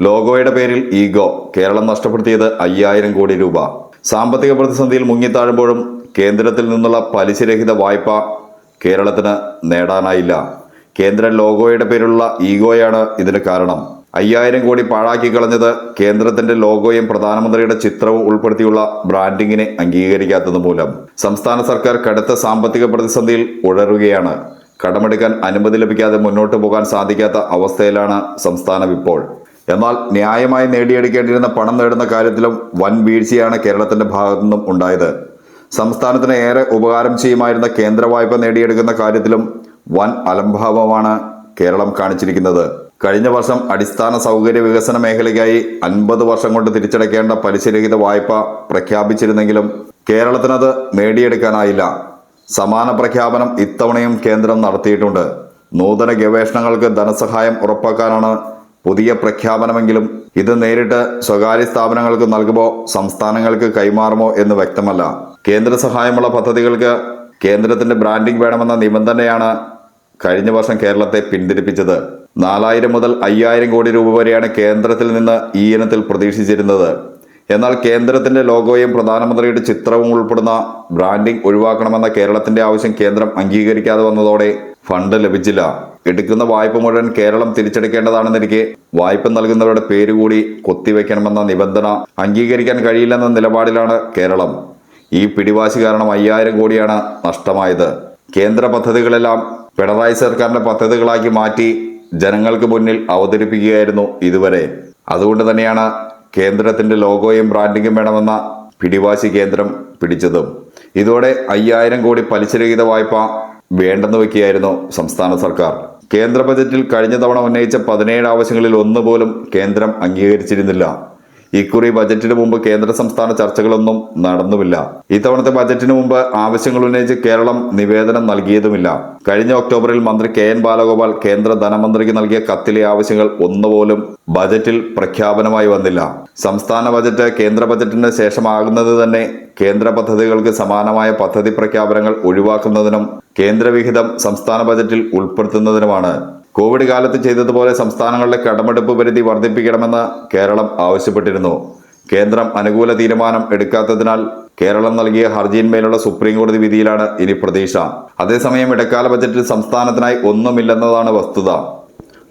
ലോഗോയുടെ പേരിൽ ഈഗോ കേരളം നഷ്ടപ്പെടുത്തിയത് അയ്യായിരം കോടി രൂപ. സാമ്പത്തിക പ്രതിസന്ധിയിൽ മുങ്ങിത്താഴുമ്പോഴും കേന്ദ്രത്തിൽ നിന്നുള്ള പലിശരഹിത വായ്പ കേരളത്തിന് നേടാനായില്ല. കേന്ദ്ര ലോഗോയുടെ പേരിലുള്ള ഈഗോയാണ് ഇതിന് കാരണം. അയ്യായിരം കോടി പാഴാക്കി കളഞ്ഞത് കേന്ദ്രത്തിന്റെ ലോഗോയും പ്രധാനമന്ത്രിയുടെ ചിത്രവും ഉൾപ്പെടുത്തിയുള്ള ബ്രാൻഡിങ്ങിനെ അംഗീകരിക്കാത്തത് മൂലം. സംസ്ഥാന സർക്കാർ കടുത്ത സാമ്പത്തിക പ്രതിസന്ധിയിൽ ഉഴറുകയാണ്. കടമെടുക്കാൻ അനുമതി ലഭിക്കാതെ മുന്നോട്ട് പോകാൻ സാധിക്കാത്ത അവസ്ഥയിലാണ് സംസ്ഥാനം ഇപ്പോൾ. എന്നാൽ ന്യായമായി നേടിയെടുക്കേണ്ടിയിരുന്ന പണം നേടുന്ന കാര്യത്തിലും വൻ വീഴ്ചയാണ് കേരളത്തിന്റെ ഭാഗത്തു നിന്നും ഉണ്ടായത്. സംസ്ഥാനത്തിന് ഏറെ ഉപകാരം ചെയ്യുമായിരുന്ന കേന്ദ്ര വായ്പ നേടിയെടുക്കുന്ന കാര്യത്തിലും വൻ അലംഭാവമാണ് കേരളം കാണിച്ചിരിക്കുന്നത്. കഴിഞ്ഞ വർഷം അടിസ്ഥാന സൗകര്യ വികസന മേഖലയ്ക്കായി അൻപത് വർഷം കൊണ്ട് തിരിച്ചടയ്ക്കേണ്ട പലിശരഹിത വായ്പ പ്രഖ്യാപിച്ചിരുന്നെങ്കിലും കേരളത്തിനത് നേടിയെടുക്കാനായില്ല. സമാന പ്രഖ്യാപനം ഇത്തവണയും കേന്ദ്രം നടത്തിയിട്ടുണ്ട്. നൂതന ഗവേഷണങ്ങൾക്ക് ധനസഹായം ഉറപ്പാക്കാനാണ് പുതിയ പ്രഖ്യാപനമെങ്കിലും ഇത് നേരിട്ട് സ്വകാര്യ സ്ഥാപനങ്ങൾക്ക് നൽകുമോ സംസ്ഥാനങ്ങൾക്ക് കൈമാറുമോ എന്ന് വ്യക്തമല്ല. കേന്ദ്ര സഹായമുള്ള പദ്ധതികൾക്ക് കേന്ദ്രത്തിന്റെ ബ്രാൻഡിംഗ് വേണമെന്ന നിബന്ധനയാണ് കഴിഞ്ഞ വർഷം കേരളത്തെ പിന്തിരിപ്പിച്ചത്. നാലായിരം മുതൽ അയ്യായിരം കോടി രൂപ വരെയാണ് കേന്ദ്രത്തിൽ നിന്ന് ഈ ഇനത്തിൽ പ്രതീക്ഷിച്ചിരുന്നത്. എന്നാൽ കേന്ദ്രത്തിന്റെ ലോഗോയും പ്രധാനമന്ത്രിയുടെ ചിത്രവും ഉൾപ്പെടുന്ന ബ്രാൻഡിംഗ് ഒഴിവാക്കണമെന്ന കേരളത്തിന്റെ ആവശ്യം കേന്ദ്രം അംഗീകരിക്കാതെ വന്നതോടെ ഫണ്ട് ലഭിച്ചില്ല. എടുക്കുന്ന വായ്പ മുഴുവൻ കേരളം തിരിച്ചടയ്ക്കേണ്ടതാണെന്നിരിക്കെ വായ്പ നൽകുന്നവരുടെ പേരുകൂടി കൊത്തിവെക്കണമെന്ന നിബന്ധന അംഗീകരിക്കാൻ കഴിയില്ലെന്ന നിലപാടിലാണ് കേരളം. ഈ പിടിവാശി കാരണം അയ്യായിരം കോടിയാണ് നഷ്ടമായത്. കേന്ദ്ര പദ്ധതികളെല്ലാം പിണറായി സർക്കാരിന്റെ പദ്ധതികളാക്കി മാറ്റി ജനങ്ങൾക്ക് മുന്നിൽ അവതരിപ്പിക്കുകയായിരുന്നു ഇതുവരെ. അതുകൊണ്ട് തന്നെയാണ് കേന്ദ്രത്തിന്റെ ലോഗോയും ബ്രാൻഡിങ്ങും വേണമെന്ന പിടിവാശി കേന്ദ്രം പിടിച്ചതും. ഇതോടെ അയ്യായിരം കോടി പലിശരഹിത വായ്പ വേണ്ടെന്ന് വയ്ക്കുകയായിരുന്നു സംസ്ഥാന സർക്കാർ. കേന്ദ്ര ബജറ്റിൽ കഴിഞ്ഞ തവണ ഉന്നയിച്ച പതിനേഴ് ആവശ്യങ്ങളിൽ ഒന്നുപോലും കേന്ദ്രം അംഗീകരിച്ചിരുന്നില്ല. ഇക്കുറി ബജറ്റിന് മുമ്പ് കേന്ദ്ര സംസ്ഥാന ചർച്ചകളൊന്നും നടന്നുമില്ല. ഇത്തവണത്തെ ബജറ്റിന് മുമ്പ് ആവശ്യങ്ങൾ ഉന്നയിച്ച് കേരളം നിവേദനം നൽകിയതുമില്ല. കഴിഞ്ഞ ഒക്ടോബറിൽ മന്ത്രി കെ എൻ ബാലഗോപാൽ കേന്ദ്ര ധനമന്ത്രിക്ക് നൽകിയ കത്തിലെ ആവശ്യങ്ങൾ ഒന്നുപോലും ബജറ്റിൽ പ്രഖ്യാപനമായി വന്നില്ല. സംസ്ഥാന ബജറ്റ് കേന്ദ്ര ബജറ്റിന് ശേഷമാകുന്നത് തന്നെ കേന്ദ്ര പദ്ധതികൾക്ക് സമാനമായ പദ്ധതി പ്രഖ്യാപനങ്ങൾ ഒഴിവാക്കുന്നതിനും കേന്ദ്രവിഹിതം സംസ്ഥാന ബജറ്റിൽ ഉൾപ്പെടുത്തുന്നതിനുമാണ്. കോവിഡ് കാലത്ത് ചെയ്തതുപോലെ സംസ്ഥാനങ്ങളുടെ കടമെടുപ്പ് പരിധി വർദ്ധിപ്പിക്കണമെന്ന് കേരളം ആവശ്യപ്പെട്ടിരുന്നു. കേന്ദ്രം അനുകൂല തീരുമാനം എടുക്കാത്തതിനാൽ കേരളം നൽകിയ ഹർജിയിന്മേലുള്ള സുപ്രീം കോടതി വിധിയിലാണ് ഇനി പ്രതീക്ഷ. അതേസമയം ഇടക്കാല ബജറ്റിൽ സംസ്ഥാനത്തിനായി ഒന്നുമില്ലെന്നതാണ് വസ്തുത.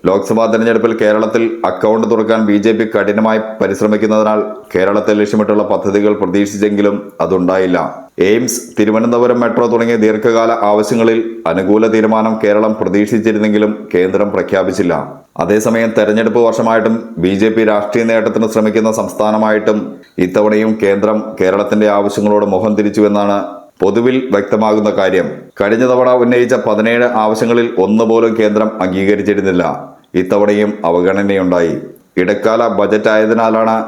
ലോക്സഭാ തെരഞ്ഞെടുപ്പിൽ കേരളത്തിൽ അക്കൗണ്ട് തുറക്കാൻ ബി ജെ പി കഠിനമായി പരിശ്രമിക്കുന്നതിനാൽ കേരളത്തെ ലക്ഷ്യമിട്ടുള്ള പദ്ധതികൾ പ്രതീക്ഷിച്ചെങ്കിലും അതുണ്ടായില്ല. എയിംസ് തിരുവനന്തപുരം മെട്രോ തുടങ്ങിയ ദീർഘകാല ആവശ്യങ്ങളിൽ അനുകൂല തീരുമാനം കേരളം പ്രതീക്ഷിച്ചിരുന്നെങ്കിലും കേന്ദ്രം പ്രഖ്യാപിച്ചില്ല. അതേസമയം തെരഞ്ഞെടുപ്പ് വർഷമായിട്ടും ബി ജെ പി രാഷ്ട്രീയ നേട്ടത്തിന് ശ്രമിക്കുന്ന സംസ്ഥാനമായിട്ടും ഇത്തവണയും കേന്ദ്രം കേരളത്തിന്റെ ആവശ്യങ്ങളോട് മുഖം തിരിച്ചുവെന്നാണ് പൊതുവിൽ വ്യക്തമാകുന്ന കാര്യം കഴിഞ്ഞ തവണ ഉന്നയിച്ച പതിനേഴ് ആവശ്യങ്ങളിൽ ഒന്നുപോലും കേന്ദ്രം അംഗീകരിച്ചിരുന്നില്ല. ഇത്തവണയും അവഗണനയുണ്ടായി. ഇടക്കാല ബജറ്റ് ആയതിനാലാണ്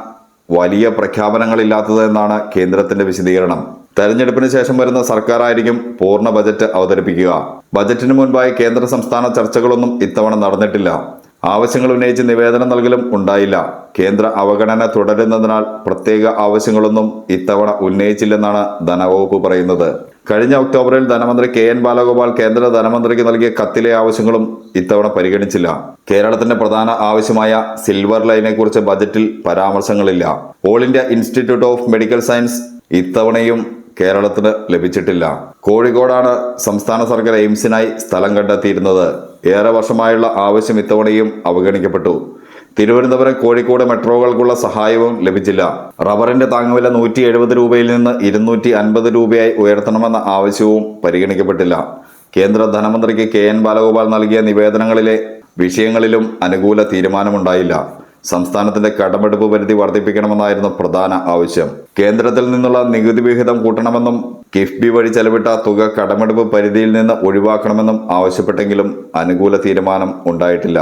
വലിയ പ്രഖ്യാപനങ്ങളില്ലാത്തതെന്നാണ് കേന്ദ്രത്തിന്റെ വിശദീകരണം. തെരഞ്ഞെടുപ്പിന് ശേഷം വരുന്ന സർക്കാരായിരിക്കും പൂർണ ബജറ്റ് അവതരിപ്പിക്കുക. ബജറ്റിന് മുൻപായി കേന്ദ്ര സംസ്ഥാന ചർച്ചകളൊന്നും ഇത്തവണ നടന്നിട്ടില്ല. ആവശ്യങ്ങൾ ഉന്നയിച്ച് നിവേദനം നൽകലും ഉണ്ടായില്ല. കേന്ദ്ര അവഗണന തുടരുന്നതിനാൽ പ്രത്യേക ആവശ്യങ്ങളൊന്നും ഇത്തവണ ഉന്നയിച്ചില്ലെന്നാണ് ധനവകുപ്പ് പറയുന്നത്. കഴിഞ്ഞ ഒക്ടോബറിൽ ധനമന്ത്രി കെ എൻ ബാലഗോപാൽ കേന്ദ്ര ധനമന്ത്രിക്ക് നൽകിയ കത്തിലെ ആവശ്യങ്ങളും ഇത്തവണ പരിഗണിച്ചില്ല. കേരളത്തിന്റെ പ്രധാന ആവശ്യമായ സിൽവർ ലൈനെ കുറിച്ച് ബജറ്റിൽ പരാമർശങ്ങളില്ല. All India institute of medical science ഇത്തവണയും കേരളത്തിന് ലഭിച്ചിട്ടില്ല. കോഴിക്കോടാണ് സംസ്ഥാന സർക്കാർ എയിംസിനായി സ്ഥലം കണ്ടെത്തിയിരുന്നത്. ഏറെ വർഷമായുള്ള ആവശ്യം ഇത്തവണയും അവഗണിക്കപ്പെട്ടു. തിരുവനന്തപുരം കോഴിക്കോട് മെട്രോകൾക്കുള്ള സഹായവും ലഭിച്ചില്ല. റബ്ബറിന്റെ താങ്ങുവില നൂറ്റി എഴുപത് രൂപയിൽ നിന്ന് ഇരുന്നൂറ്റി അൻപത് രൂപയായി ഉയർത്തണമെന്ന ആവശ്യവും പരിഗണിക്കപ്പെട്ടില്ല. കേന്ദ്ര ധനമന്ത്രിക്ക് കെ എൻ ബാലഗോപാൽ നൽകിയ നിവേദനങ്ങളിലെ വിഷയങ്ങളിലും അനുകൂല തീരുമാനമുണ്ടായില്ല. സംസ്ഥാനത്തിന്റെ കടമെടുപ്പ് പരിധി വർദ്ധിപ്പിക്കണമെന്നായിരുന്നു പ്രധാന ആവശ്യം. കേന്ദ്രത്തിൽ നിന്നുള്ള നികുതി വിഹിതം കൂട്ടണമെന്നും കിഫ്ബി വഴി ചെലവിട്ട തുക കടമെടുപ്പ് പരിധിയിൽ നിന്ന് ഒഴിവാക്കണമെന്നും ആവശ്യപ്പെട്ടെങ്കിലും അനുകൂല തീരുമാനം ഉണ്ടായിട്ടില്ല.